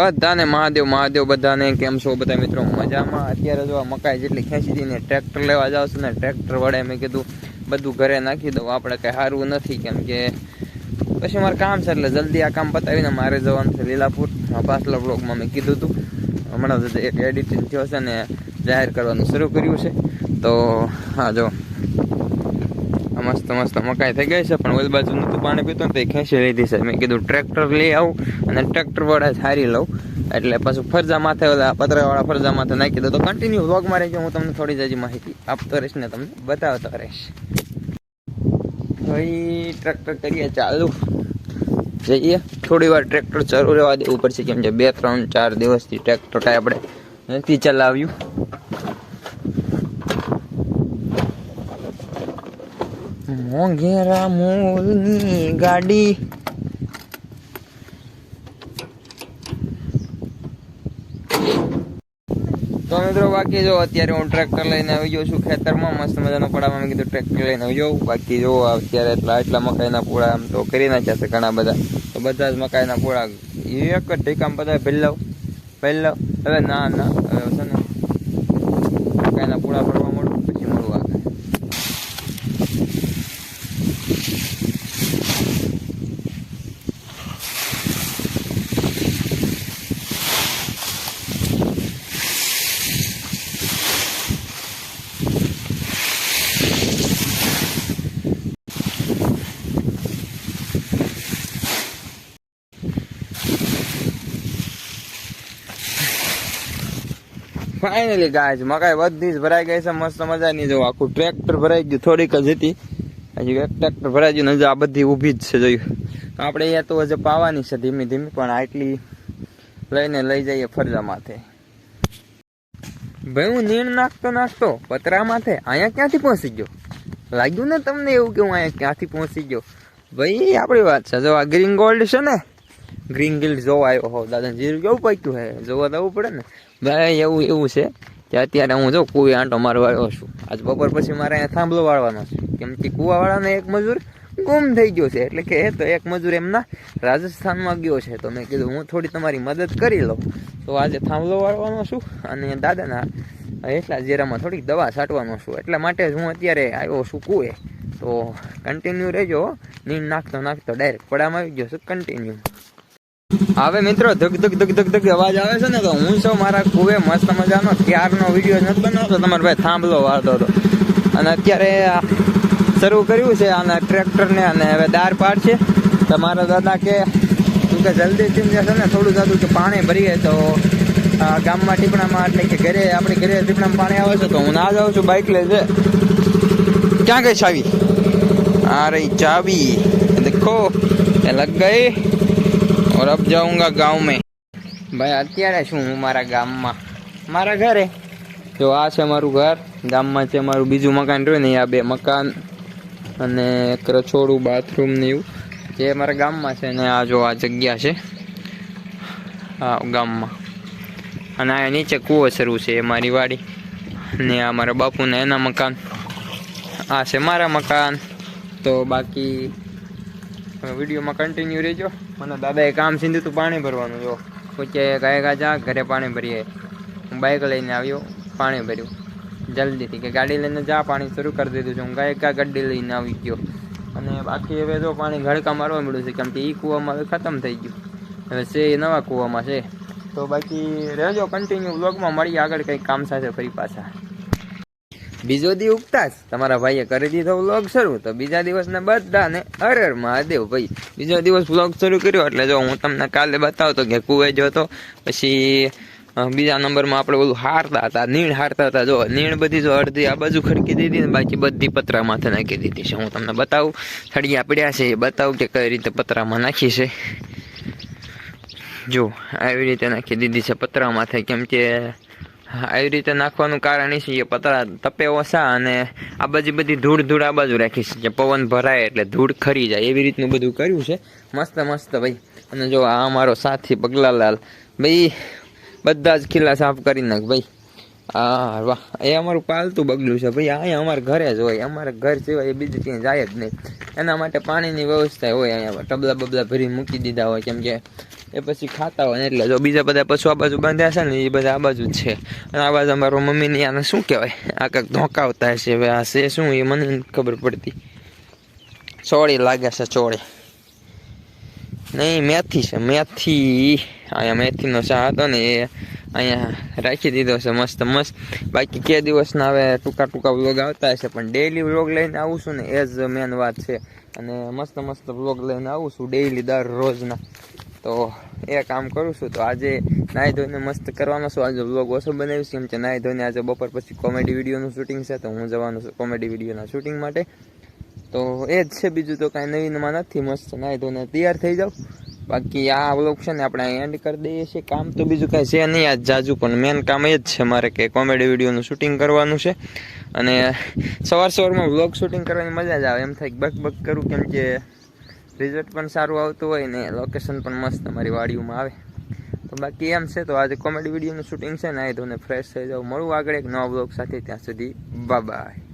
બધાને મહાદેવ મહાદેવ બધાને કેમ છો બધા મિત્રો? મજામાં? અત્યારે જો મકાઈ જેટલી ખેંચી દઈને ટ્રેક્ટર લેવા જાવ છું ને, ટ્રેક્ટર વડે મેં કીધું બધું ઘરે નાખી દઉં, આપણે કંઈ સારું નથી, કેમ કે પછી મારે કામ છે એટલે જલ્દી આ કામ પતાવીને મારે જવાનું છે લીલાપુર. પાછલા બ્લોગમાં મેં કીધું હતું. હમણાં એક એડિટિંગ થયો છે ને જાહેર કરવાનું શરૂ કર્યું છે. તો, હા, જો. મસ્ત મસ્ત મકાઈ થઈ ગઈ છે, પણ ઓલ બાજુ નતું પાણી પીતું ને તે ખેંચી લીધી છે. મેં કીધું, ટ્રેક્ટર લઈ આવું અને ટ્રેક્ટર વડે હારી લઉં. એટલે પાછું ફરજા માથે ઓલા પતરાવાળા ફરજા માથે નાખી દો તો કન્ટિન્યુ વ્લોગમાં રહેજો, હું તમને થોડી જ માહિતી આપતો રહીશ ને તમને બતાવતો રહીશ. ભાઈ ટ્રેક્ટર કરીએ ચાલુ. જઈએ. થોડી વાર ટ્રેક્ટર ચાલુ રહેવા દેવું પડશે કેમ કે બે, ત્રણ, ચાર દિવસથી ટ્રેક્ટર કાંઈ આપણે નથી ચલાવ્યું. મોંઘેરા મોલની ગાડી. તો મિત્રો બાકી જો અત્યારે હું ટ્રેક્ટર લઈને આવી ગયો છું ખેતરમાં. મસ્ત મજાનો પડામાં મેં કીધું ટ્રેક્ટર લઈને આવી જાઉં. બાકી જો અત્યારે એટલા એટલા મકાઈના પૂળા આમ તો કરી નાખ્યા છે ઘણા બધા. તો બધા જ મકાઈના પૂળા એક જ ઠીકામ બધા પહેલાવ પહેલાવ હવે ના ના હવે છે ને મકાઈના પૂળા પડવા મળું પછી મળું આગળ ફાઇનલી ગાય મકાઈ બધી જ ભરાઈ ગઈ છે. મસ્ત મજાની જો આખું ટ્રેક્ટર ભરાઈ ગયું, થોડીક જ હતી. હજી એક ટ્રેક્ટર ભરાઈ ગયું આ બધી ઊભી જ છે, જોયું. આપણે અહીંયા તો હજુ પાવાની છે ધીમે ધીમે, પણ આટલી લઈને લઈ જઈએ ફરજા માથે. ભાઈ, હું નીણ નાખતો નાખતો પતરા માથે અહીંયા ક્યાંથી પહોંચી ગયો? લાગ્યું ને તમને એવું કે હું અહીંયા ક્યાંથી પહોંચી ગયો? ભાઈ આપણી વાત છે. જો આ ગ્રીન ગોલ્ડ છે ને ગ્રીન ગિલ્ડ જોવા આવ્યો હો દાદા જીરું કેવું પાક્યું હે? જોવા તો પડે ને. ભાઈ એવું એવું છે કે અત્યારે હું જો કુવે આંટો મારવા છું. આજ બપોર પછી મારે અહીંયા થાંભલો વાળવાનો છે. કેમ કે કુવાવાળાને એક મજૂર ગુમ થઈ ગયો છે. એટલે કે તો એક મજૂર એમના રાજસ્થાનમાં ગયો છે. તો મેં કીધું, હું થોડી તમારી મદદ કરી લઉં. તો આજે થાંભલો વાળવાનો છું અને દાદાના એટલા જીરામાં થોડીક દવા છાંટવાનો છું. એટલા માટે જ હું અત્યારે આવ્યો છું કુએ તો કન્ટિન્યુ રહેજો નીંદ નાખતો નાખતો ડાયરેક્ટ પડામાં આવી ગયો છું. કન્ટિન્યુ હવે મિત્રો ધક ધક ધક ધક ધક અવાજ આવે છે ને તો હું છું મારા કુવે મસ્ત મજાનો. ત્યારનો વીડિયો નથી બનાવતો તમારે ભાઈ થાંભલો વાળતો હતો. અને અત્યારે શરૂ કર્યું છે આના ટ્રેક્ટરને અને હવે દાર પાડ છે. તમારા દાદા કે શું કે જલ્દી થી જશે ને, થોડું દાદુ કે પાણી ભરીએ તો ગામમાં ટીપણામાં એટલે કે ઘરે, આપણે ઘરે ટીપણામાં પાણી આવે છે તો હું ના જાઉં છું બાઇક લે. છે ક્યાં ગઈ ચાવી? રહી ચાવી, દેખો, એ લગ ગઈ. और अब जाऊंगा गांव में ભાઈ અત્યારે છું હું મારા ગામમાં મારા ઘરે જો આ છે મારું ઘર ગામમાં છે મારું બીજું મકાન રહ્યું ને આ બે મકાન અને એક રસોડું બાથરૂમ ને એવું જે મારા ગામમાં છે ને આ જો આ જગ્યા છે હા ગામમાં અને આ નીચે કૂવો શરૂ છે એ મારી વાડી ને આ મારા બાપુને એના મકાન આ છે મારા મકાન તો બાકી હવે વિડીયોમાં કન્ટિન્યુ રહેજો. મને દાદાએ કામ સીધું તું, પાણી ભરવાનું, જો. પૂછે ગાય ગા જા, ઘરે પાણી ભરીએ. હું બાઇક લઈને આવ્યો, પાણી ભર્યું. જલ્દીથી કે ગાડી લઈને જા, પાણી શરૂ કરી દીધું છે. હું ગાય ગા ગાડી લઈને આવી ગયો. અને બાકી હવે તો પાણી ઘડકા મારવા મળ્યું છે, કેમ કે એ કૂવામાં હવે ખતમ થઈ ગયું. હવે છે એ નવા કૂવામાં છે. તો બાકી રહેજો કન્ટિન્યુ બ્લોગમાં મળીએ આગળ કંઈક કામ સાથે ફરી પાછા. બીજો દી ઉગતા જ તમારા ભાઈએ કરી દીધો વ્લોગ શરૂ, તો બીજા દિવસના બધાને અરર મહાદેવ ભાઈ. બીજો દિવસ વ્લોગ શરૂ કર્યો, એટલે જો હું તમને કાલે બતાવતો કે કુએ જો હતો, પછી બીજા નંબરમાં આપણે ઓલું હારતા હતા, નીણ હારતા હતા. જો, નીણ બધી જો અડધી આ બાજુ ખડકી દીધી ને બાકી બધી પતરા નાખી દીધી છે. હું તમને બતાવું, થળિયા પડ્યા છે, એ બતાવું કે કઈ રીતે પતરામાં નાખી છે. જો, આવી રીતે નાખી દીધી છે પતરા માથે, કેમ કે આવી રીતે નાખવાનું કારણ એ છે કે પતરા તપે ઓછા અને આ બાજુ બધી ધૂળ ધૂળ આ બાજુ રાખી છે. કે પવન ભરાય એટલે ધૂળ ખરી જાય. એવી રીતનું બધું કર્યું છે. મસ્ત મસ્ત ભાઈ. અને જો આ અમારો સાથી પગલાલાલ, ભાઈ, બધા જ ખીલા સાફ કરી નાખ, ભાઈ. હા વાહ. એ અમારું પાલતું બગલું છે ભાઈ. અહીંયા અમારે ઘરે જ હોય. અમારા ઘર સિવાય બીજું ક્યાંય જાય જ નહીં. એના માટે પાણીની વ્યવસ્થા હોય અહીંયા. ટબલા બબલા ભરી મૂકી દીધા હોય, કેમ કે એ પછી ખાતા હોય એટલે જો બીજા બધા પશુ આ બાજુ બાંધ્યા છે ને, એ બધા આ બાજુ જ છે. અને આ બાજુ અમારો મમ્મીની આને શું કહેવાય? આ કંઈક ધોકાવતા હશે હવે. આ છે શું? એ મને ખબર પડતી. ચોળી લાગે છે, ચોળી. નહીં, મેથી છે. મેથી. અહીંયા મેથીનો ચા હતો ને, એ અહીંયા રાખી દીધો છે મસ્ત મસ્ત. બાકી કે દિવસના હવે ટૂંકા ટૂંકા વ્લોગ આવતા હશે, પણ ડેઈલી વ્લોગ લઈને આવું છું ને, એ જ મેન વાત છે. અને મસ્ત મસ્ત વ્લોગ લઈને આવું છું ડેઈલી દરરોજના. તો એ કામ કરું છું, તો આજે નાહી ધોઈને મસ્ત કરવાનો છું. આજે વ્લોગ ઓછો બનાવીશ, કેમ કે નાહી ધોઈને આજે બપોર પછી કોમેડી વિડીયોનું શૂટિંગ છે, તો હું જવાનું છું કોમેડી વિડીયોના શૂટિંગ માટે. તો એ જ છે બીજું તો કાંઈ નવીનમાં નથી, મસ્ત નાહી ધોઈને તૈયાર થઈ જાવ બાકી આ વ્લોગ છે ને આપણે એન્ડ કરી દઈએ છીએ. કામ તો બીજું કાંઈ છે નહીં, આજ જાજુ, પણ મેન કામ એ જ છે મારે કે કોમેડી વિડીયોનું શૂટિંગ કરવાનું છે. અને સવાર સવારમાં વ્લોગ શૂટિંગ કરવાની મજા જ આવે. એમ થાય બક બક કરું, કેમ કે રિઝલ્ટ પણ સારું આવતું હોય ને લોકેશન પણ મસ્ત અમારી વાડીઓમાં આવે. તો બાકી એમ છે, તો આજે કોમેડી વિડીયોનું શૂટિંગ છે ને એ તો ફ્રેશ થઈ જાવ. મળું આગળ એક નવા બ્લોગ સાથે, ત્યાં સુધી બાય